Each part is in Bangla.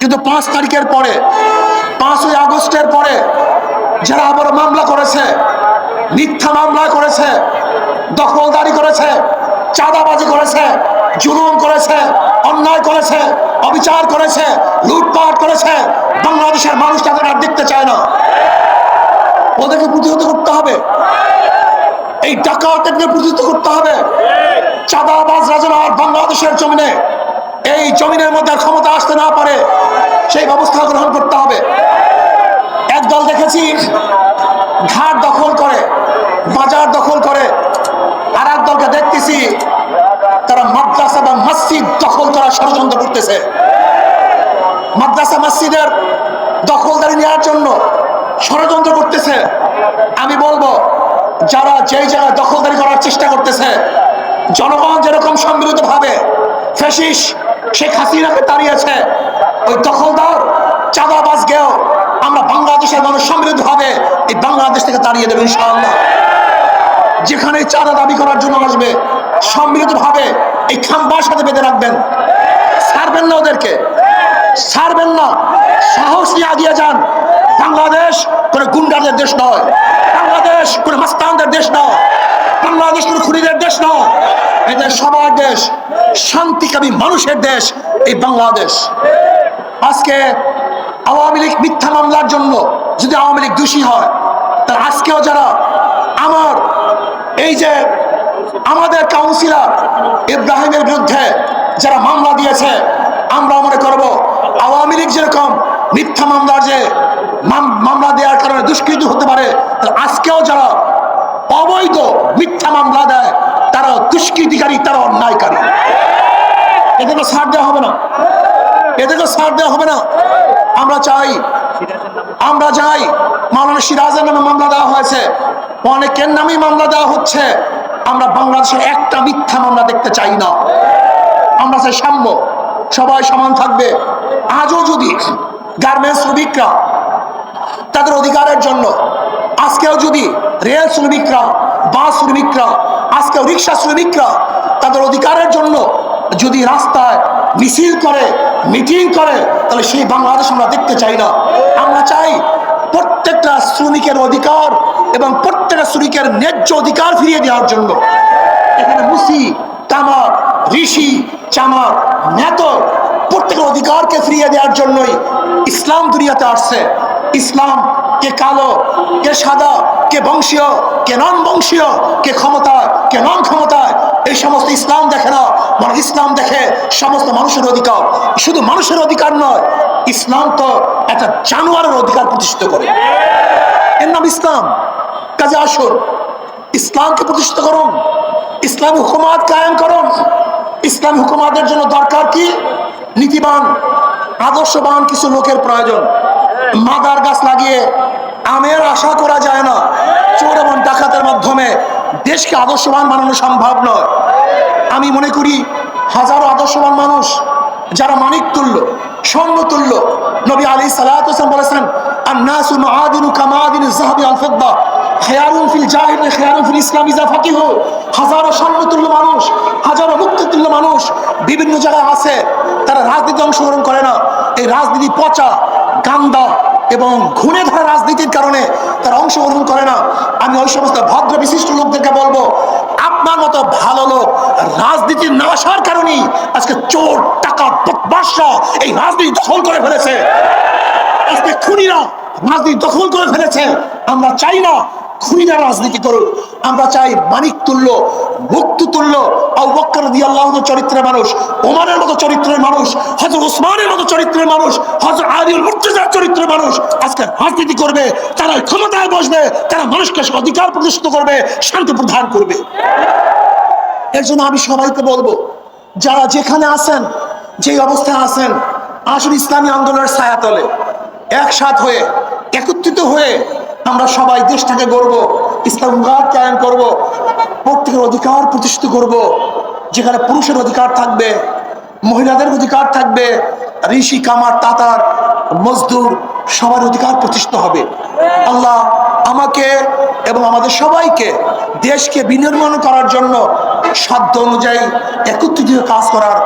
কিন্তু পাঁচ তারিখের পরে, পাঁচই আগস্টের পরে যারা আবার মামলা করেছে, মিথ্যা মামলা করেছে, দখলদারি করেছে, চাঁদাবাজি করেছে, জুলুম করেছে, অন্যায় করেছে, অবিচার করেছে, লুটপাট করেছে, বাংলাদেশের মানুষ তাদের আর দেখতে চায় না। ওদেরকে প্রতিহত করতে হবে। এই ডাকাতকে প্রতিহত করতে হবে। চাঁদাবাজ রাজনা আর বাংলাদেশের জমিনে, এই জমিনের মধ্যে ক্ষমতা আসতে না পারে। সেই ব্যবস্থা গ্রহণ করতে হবে। একদল দেখেছি, ঘাট দখল করে, বাজার দখল করে। আর দলকে দেখতেছি, তারা মাদ্রাসা বা মসজিদ দখল করার ষড়যন্ত্র করতেছে। মাদ্রাসা, মসজিদের দখলদারি নেওয়ার জন্য ষড়যন্ত্র করতেছে। আমি বলব, যারা যেই জায়গায় দখলদারি করার চেষ্টা করতেছে, জনগণ যেরকম সম্মিলিত ভাবে ফেসিস শেখ হাসিনাকে তাড়িয়েছে ওই দখলদার চাঁদাবাজ গেও আমরা বাংলাদেশের মানুষ সম্মিলিত ভাবে এই বাংলাদেশ থেকে তাড়িয়ে দেবে ইনশাআল্লাহ। যেখানে চাঁদা দাবি করার জন্য আসবে সম্মিলিত ভাবে এই খাম্বার সাথে বেঁধে রাখবেন। ছাড়বেন না ওদেরকে। ছাড়বেন না। সাহস নিয়ে আগিয়ে যান। বাংলাদেশ কোনো গুন্ডাদের দেশ নয়। বাংলাদেশ কোনো মাস্তানদের দেশ নয়। বাংলাদেশ কোনো খুনিদের দেশ নয়। এদের সবার দেশ, শান্তিকামী মানুষের দেশ, এই বাংলাদেশ। আজকে আওয়ামী লীগ মিথ্যা মামলার জন্য যদি আওয়ামী লীগ দোষী হয় তা আজকেও যারা আমার এই যে আমাদের কাউন্সিলর ইব্রাহিমের বিরুদ্ধে যারা মামলা দিয়েছে, আমরা মনে করব আওয়ামী লীগ যেরকম মিথ্যা মামলার যে মাম- মামলা দেওয়ার কারণে দুষ্কৃত হতে পারে আজকেও যারা অবৈধ মিথ্যা মামলা দেয় তারা দুষ্কৃতিকারী তারা অন্যায়কারী। এদেরকে ছাড় দেওয়া হবে না। এদেরকে ছাড় দেওয়া হবে না। আমরা চাই, আমরা যাই মাওলানা সিরাজের নামে মামলা দেওয়া হয়েছে। অনেকের নামেই মামলা দেওয়া হচ্ছে। আমরা বাংলাদেশের একটা মিথ্যা মামলা দেখতে চাই না। আমরা চাই সাম্য, সবাই সমান থাকবে। আজও যদি গার্মেন্টস শ্রমিকরা তাদের অধিকারের জন্য, আজকেও যদি রেল শ্রমিকরা বাস শ্রমিকরা, আজকেও রিক্সা শ্রমিকরা তাদের অধিকারের জন্য যদি রাস্তায় মিছিল করে, মিটিং করে, তাহলে সেই বাংলাদেশ আমরা দেখতে চাই না। আমরা চাই প্রত্যেকটা শ্রমিকের অধিকার এবং প্রত্যেকটা শ্রমিকের ন্যায্য অধিকার ফিরিয়ে দেওয়ার জন্য। এখানে মুসি, তামার, ঋষি, চামার নেত প্রত্যেকের অধিকারকে ফিরিয়ে দেওয়ার জন্যই ইসলাম দুনিয়াতে আসছে। ইসলাম কে কালো, কে সাদা, কে বংশীয়, কে নন বংশীয় কে ক্ষমতায়, কে নন ক্ষমতায় এই সমস্ত ইসলাম দেখে না। ইসলাম দেখে সমস্ত মানুষের অধিকার। শুধু মানুষের অধিকার নয়, ইসলাম তো একটা জানোয়ারের অধিকার প্রতিষ্ঠিত করে। এর নাম ইসলাম। কাজে আসুন, ইসলামকে প্রতিষ্ঠিত করুন, ইসলামী হুকুমাত কায়েম করুন। ইসলামী হুকুমাতের জন্য দরকার কি? নীতিবান, আদর্শবান কিছু লোকের প্রয়োজন। মাদার গাছ লাগিয়ে আমের আশা করা যায় না। চোর এবং ডাকাতের মাধ্যমে দেশকে আদর্শবান বানানো সম্ভব নয়। আমি মনে করি হাজারো আদর্শবান মানুষ যারা মানিক তুল্য স্বর্ণ তুল্য। নবী আলী সালাম বলেছেন হাজারো স্বর্ণতুল্য মানুষ, হাজারো মানুষ বিভিন্ন আছে, তারা অংশগ্রহণ করে না। এই রাজনীতি পচা, গান্দা এবং ধরা রাজনীতির কারণে তারা অংশগ্রহণ করে না। আমি ওই সমস্ত ভদ্র বিশিষ্ট লোকদেরকে বলব, আপনার মতো ভালো লোক রাজনীতির না আসার কারণেই আজকে চোর টাকা বদমাশরা এই রাজনীতি দখল করে ফেলেছে। আজকে খুনিরা রাজনীতি দখল করে ফেলেছে। আমরা চাই না খুনিরা রাজনীতি করুক। আমরা চাই মানিক তুল্য, মুক্ত তুল্য আল্লাহ চরিত্রের মানুষ ওমানের মতো চরিত্রের মানুষ হজর ওসমানের মতো চরিত্রের মানুষ হজর আলিউল মুর্তজার চরিত্রের মানুষ আজকে রাজনীতি করবে। তারা ক্ষমতায় বসবে, তারা মানুষকে অধিকার প্রতিষ্ঠিত করবে, শান্তি প্রদান করবে। এর জন্য আমি সবাইকে বলব, যারা যেখানে আছেন, যেই অবস্থায় আছেন, আসুন ইসলামী আন্দোলনের ছায়াতলে একসাথ হয়ে, একত্রিত হয়ে আমরা সবাই দেশটাকে গড়ব, ইসলাম উগার কায়েম করব, প্রত্যেকের অধিকার প্রতিষ্ঠিত করব, যেখানে পুরুষের অধিকার থাকবে, মহিলাদের অধিকার থাকবে, ঋষি, কামার, তাতার, মজদুর, সবার অধিকার প্রতিষ্ঠিত হবে। আল্লাহ আমাকে এবং আমাদের সবাইকে দেশকে বিনির্মাণ করার জন্য সাধ্য অনুযায়ী একত্রিত কাজ করার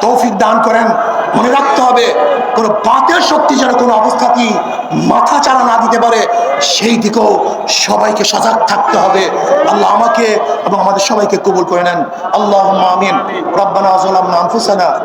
তৌফিক দান করেন। মনে রাখতে হবে, কোনো বাতের শক্তি যেন কোনো অবস্থাতেই মাথা চালা না দিতে পারে, সেই দিকেও সবাইকে সজাগ থাকতে হবে। আল্লাহ আমাকে এবং আমাদের সবাইকে কবুল করে নেন। আল্লাহ আমিন। রব্বানা আজলাম আনফুসানা